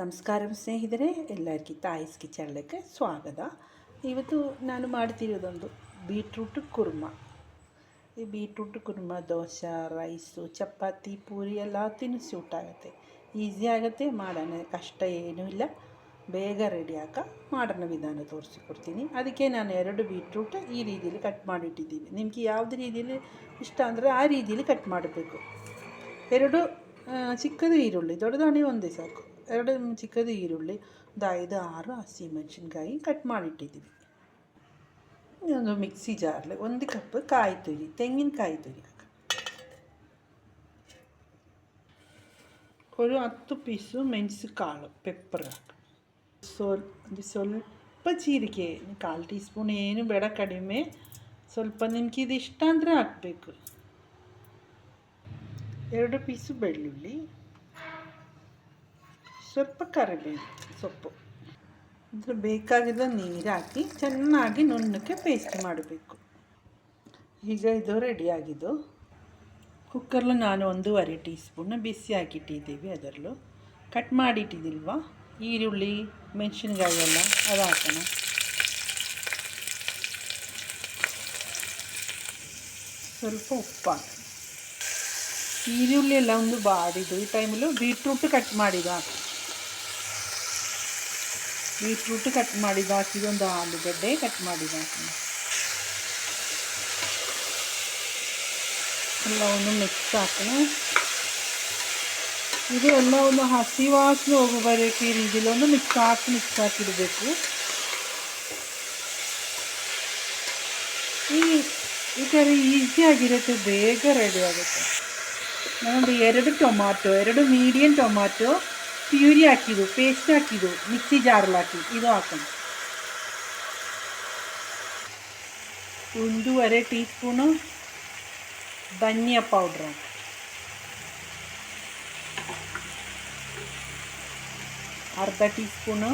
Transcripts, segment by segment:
ನಮಸ್ಕಾರ ಸ್ನೇಹಿತರೆ, ಎಲ್ಲರಿಗೂ ತಾಯಿಸ್ ಕಿಚನ್ಲಕ್ಕೆ ಸ್ವಾಗತ. ಇವತ್ತು ನಾನು ಮಾಡ್ತಿರೋದೊಂದು ಬೀಟ್ರೂಟ್ ಕುರ್ಮ. ಈ ಬೀಟ್ರೂಟ್ ಕುರ್ಮ, ದೋಸೆ, ರೈಸು, ಚಪಾತಿ, ಪೂರಿ ಎಲ್ಲ ತಿನ್ನು ಸೂಟ್ ಆಗುತ್ತೆ. ಈಸಿ ಆಗುತ್ತೆ, ಮಾಡೋಣ. ಕಷ್ಟ ಏನೂ ಇಲ್ಲ. ಬೇಗ ರೆಡಿ ಆಗ ಮಾಡೋಣ ವಿಧಾನ ತೋರಿಸಿಕೊಡ್ತೀನಿ ಅದಕ್ಕೆ ನಾನು ಎರಡು ಬೀಟ್ರೂಟ್ ಈ ರೀತಿಯಲ್ಲಿ ಕಟ್ ಮಾಡಿಟ್ಟಿದ್ದೀನಿ. ನಿಮಗೆ ಯಾವುದೇ ರೀತಿಯಲ್ಲಿ ಇಷ್ಟ ಅಂದರೆ ಆ ರೀತಿಯಲ್ಲಿ ಕಟ್ ಮಾಡಬೇಕು. ಎರಡು ಚಿಕ್ಕದು ಈರುಳ್ಳಿ ದೊಡ್ಡದಾಣಿ ಒಂದೇ ಸಾಕು. ಎರಡು ಚಿಕ್ಕದು ಈರುಳ್ಳಿ ಒಂದು ಐದು, ಆರು ಹಸಿಮೆಣಸಿನ್ಕಾಯಿ ಕಟ್ ಮಾಡಿಟ್ಟಿದ್ದೀವಿ. ಒಂದು ಮಿಕ್ಸಿ ಜಾರ್ಲಿ ಒಂದು ಕಪ್ ಕಾಯಿ ತುರಿ, ತೆಂಗಿನಕಾಯಿ ತುರಿ ಹತ್ತು ಪೀಸು ಮೆಣಸು ಕಾಳು ಪೆಪ್ಪರ್ ಸ್ವಲ್ ಒಂದು ಸ್ವಲ್ಪ ಜೀರಿಗೆ ಕಾಲು ಟೀ ಸ್ಪೂನ್ ಏನು ಬೇಡ, ಕಡಿಮೆ. ಸ್ವಲ್ಪ ನಿಮ್ಗೆ ಇದು ಇಷ್ಟ ಅಂದರೆ ಹಾಕಬೇಕು. ಎರಡು ಪೀಸು ಬೆಳ್ಳುಳ್ಳಿ ಸ್ವಲ್ಪ ಕರಿಬೇವು, ಸೊಪ್ಪು. ಅಂದರೆ ಬೇಕಾಗಿದ್ದ ನೀರು ಹಾಕಿ ಚೆನ್ನಾಗಿ ನುಣ್ಣಕ್ಕೆ ಪೇಸ್ಟ್ ಮಾಡಬೇಕು. ಈಗ ಇದು ರೆಡಿಯಾಗಿದ್ದು ಕುಕ್ಕರ್ಲು ನಾನು ಒಂದೂವರೆ ಟೀ ಸ್ಪೂನ್ ಬಿಸಿ ಹಾಕಿಟ್ಟಿದ್ದೀವಿ ಅದರಲ್ಲೂ. ಕಟ್ ಮಾಡಿಟ್ಟಿದ್ದಿಲ್ವ ಈರುಳ್ಳಿ ಮೆಣಸಿನ್ಕಾಯಿ ಎಲ್ಲ ಅದು ಹಾಕೋಣ. ಸ್ವಲ್ಪ ಉಪ್ಪು ಹಾಕಿ. ಈರುಳ್ಳಿ ಎಲ್ಲ ಒಂದು ಬಾಡಿದ್ದು ಈ ಟೈಮಲ್ಲೂ ಬೀಟ್ರೂಟ್ ಕಟ್ ಮಾಡಿದ್ದು ಹಾಕಿ. ಬೀಟ್ರೂಟ್ ಕಟ್ ಮಾಡಿದ ಹಾಕಿದ ಒಂದು ಆಲೂಗಡ್ಡೆ ಕಟ್ ಮಾಡಿದ ಹಾಕಿ. ಎಲ್ಲವನ್ನು ಮಿಕ್ಸ್ ಹಾಕೋಣ ಇದು ಎಲ್ಲವನ್ನು ಹಸಿ ವಾಸನೆ ಹೋಗುವರೆಗೆ ಈ ರೀತಿಲೊಂದು ಮಿಕ್ಸ್ ಹಾಕಿ ಮಿಕ್ಸ್ ಹಾಕಿಡಬೇಕು ಈ ಈ ಥರ ಈಸಿಯಾಗಿರುತ್ತೆ, ಬೇಗ ರೆಡಿ ಆಗುತ್ತೆ. ನಾನೊಂದು ಎರಡು ಟೊಮಾಟೊ, ಎರಡು ಮೀಡಿಯಮ್ ಟೊಮಾಟೊ ಪ್ಯೂರಿ ಹಾಕಿದ್ದು ಪೇಸ್ಟ್ ಹಾಕಿದ್ದು ಮಿಕ್ಸಿ ಜಾರಲ್ಲಿ ಹಾಕಿ ಇದು ಹಾಕೋಣ ಒಂದೂವರೆ ಟೀ ಸ್ಪೂನು ಧನಿಯಾ ಪೌಡ್ರ್ ಹಾಕಿ ಅರ್ಧ ಟೀ ಸ್ಪೂನು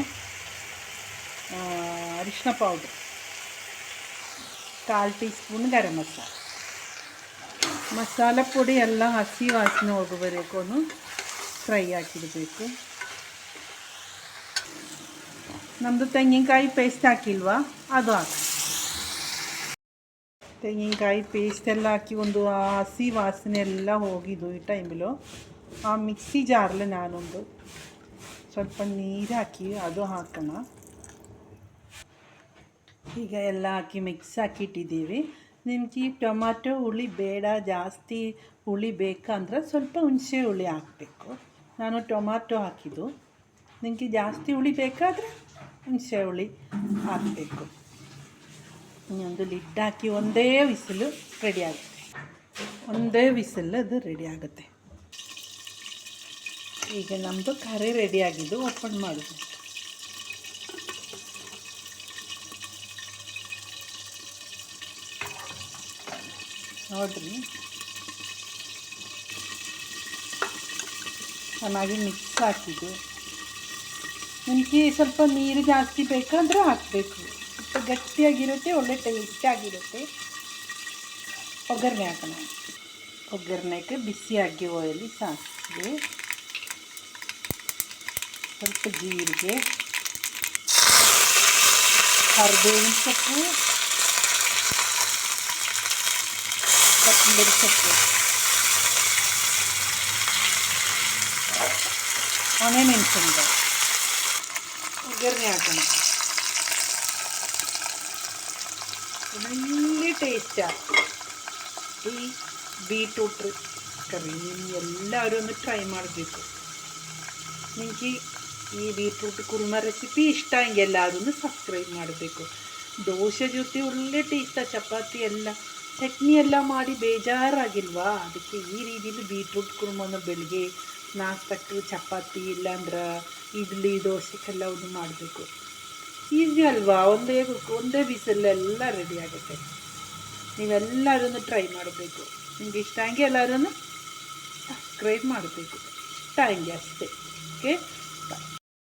ಅರಿಶಿನ ಪೌಡ್ರ್ ಕಾಲು ಟೀ ಸ್ಪೂನ್ ಗರಂ ಮಸಾಲ ಮಸಾಲ ಪುಡಿ ಎಲ್ಲ ಹಸಿ ವಾಸನೆ ಹೋಗುವವರೆಗೂ ಫ್ರೈ ಹಾಕಿಡಬೇಕು ನಮ್ಮದು ತೆಂಗಿನಕಾಯಿ ಪೇಸ್ಟ್ ಹಾಕಿಲ್ವಾ? ಅದು ಹಾಕಿ. ತೆಂಗಿನಕಾಯಿ ಪೇಸ್ಟ್ ಎಲ್ಲ ಹಾಕಿ ಒಂದು ಹಸಿ ವಾಸನೆ ಎಲ್ಲ ಹೋಗಿದ್ದು ಈ ಟೈಮಲ್ಲೂ ಆ ಮಿಕ್ಸಿ ಜಾರಲೆ ನಾನೊಂದು. ಸ್ವಲ್ಪ ನೀರು ಹಾಕಿ ಅದು ಹಾಕೋಣ. ಈಗ ಎಲ್ಲ ಹಾಕಿ ಮಿಕ್ಸ್ ಹಾಕಿಟ್ಟಿದ್ದೀವಿ. ನಿಮ್ಗೆ ಈ ಟೊಮಾಟೊ ಹುಳಿ ಬೇಡ, ಜಾಸ್ತಿ ಹುಳಿ ಬೇಕಂದ್ರೆ ಸ್ವಲ್ಪ ಹುಣಸೆ ಹುಳಿ ಹಾಕಬೇಕು. ನಾನು ಟೊಮಾಟೊ ಹಾಕಿದ್ದು. ನಿಮಗೆ ಜಾಸ್ತಿ ಹುಳಿ ಬೇಕಾದರೆ? ಹುಣಸೆ ಹುಳಿ ಹಾಕಬೇಕು ಇನ್ನೊಂದು ಲಿಡ್ ಹಾಕಿ ಒಂದೇ ವಿಸಿಲು ರೆಡಿ ಆಗುತ್ತೆ ಒಂದೇ ವಿಸಿಲ್ ಅದು ರೆಡಿ ಆಗುತ್ತೆ ಈಗ ನಮ್ಮದು ಕರಿ ರೆಡಿ ಆಗಿದ್ದು ಓಪನ್ ಮಾಡೋದು ನೋಡ್ರಿ ಚೆನ್ನಾಗಿ ಮಿಕ್ಸ್ ಹಾಕಿದ್ದು ನಿಮಗೆ ಸ್ವಲ್ಪ ನೀರು ಜಾಸ್ತಿ ಬೇಕಾದರೆ ಹಾಕಬೇಕು. ಸ್ವಲ್ಪ ಗಟ್ಟಿಯಾಗಿರುತ್ತೆ, ಒಳ್ಳೆ ಟೇಸ್ಟ್ ಆಗಿರುತ್ತೆ ಒಗ್ಗರಣೆ ಹಾಕೋಣ. ಒಗ್ಗರಣೆಗೆ ಬಿಸಿಯಾಗಿ ಆಯಿಲಿ ಸಾಸಿವೆ. ಸ್ವಲ್ಪ ಜೀರಿಗೆ. ಕರಿಬೇವಿನ ಸೊಪ್ಪು. ಕೊತ್ತಂಬರಿ ಸೊಪ್ಪು. ಒಣೆ ಮೆಣಸಿನ್ಕಾಯಿ ಒಗ್ಗರಣೆ ಹಾಕೋಣ ಒಳ್ಳೆ ಟೇಸ್ಟ್ ಈ ಬೀಟ್ರೂಟ್ ಕರಿ ಎಲ್ಲರೂ ಒಂದು ಟ್ರೈ ಮಾಡಬೇಕು ನಿಮಗೆ ಈ ಬೀಟ್ರೂಟ್ ಕುರ್ಮ ರೆಸಿಪಿ ಇಷ್ಟ ಹಂಗೆಲ್ಲ ಅದನ್ನು ಸಬ್ಸ್ಕ್ರೈಬ್ ಮಾಡಬೇಕು ದೋಸೆ ಜೊತೆ ಒಳ್ಳೆ ಟೇಸ್ಟ ಚಪಾತಿ ಎಲ್ಲ ಚಟ್ನಿ ಎಲ್ಲ ಮಾಡಿ ಬೇಜಾರಾಗಿಲ್ವಾ ಅದಕ್ಕೆ ಈ ರೀತಿಲಿ ಬೀಟ್ರೂಟ್ ಕುರ್ಮನ ಬೆಳಿಗ್ಗೆ ನಾಷ್ಟಕ್ಕೆ ಚಪಾತಿ ಇಲ್ಲಾಂದ್ರೆ ಇಡ್ಲಿ ಒಂದು ಮಾಡಬೇಕು. ಈಸಿ ಅಲ್ವಾ? ಒಂದೇ ಒಂದೇ ಬಿಸಲೆಲ್ಲ ರೆಡಿ ಆಗುತ್ತೆ. ನೀವೆಲ್ಲರೂ ಟ್ರೈ ಮಾಡಬೇಕು. ನಿಮ್ಗೆ ಇಷ್ಟ ಹಂಗೆ ಎಲ್ಲರೂ ಸಬ್ಸ್ಕ್ರೈಬ್ ಮಾಡಬೇಕು. ಇಷ್ಟ ಹಂಗೆ ಅಷ್ಟೇ ಓಕೆ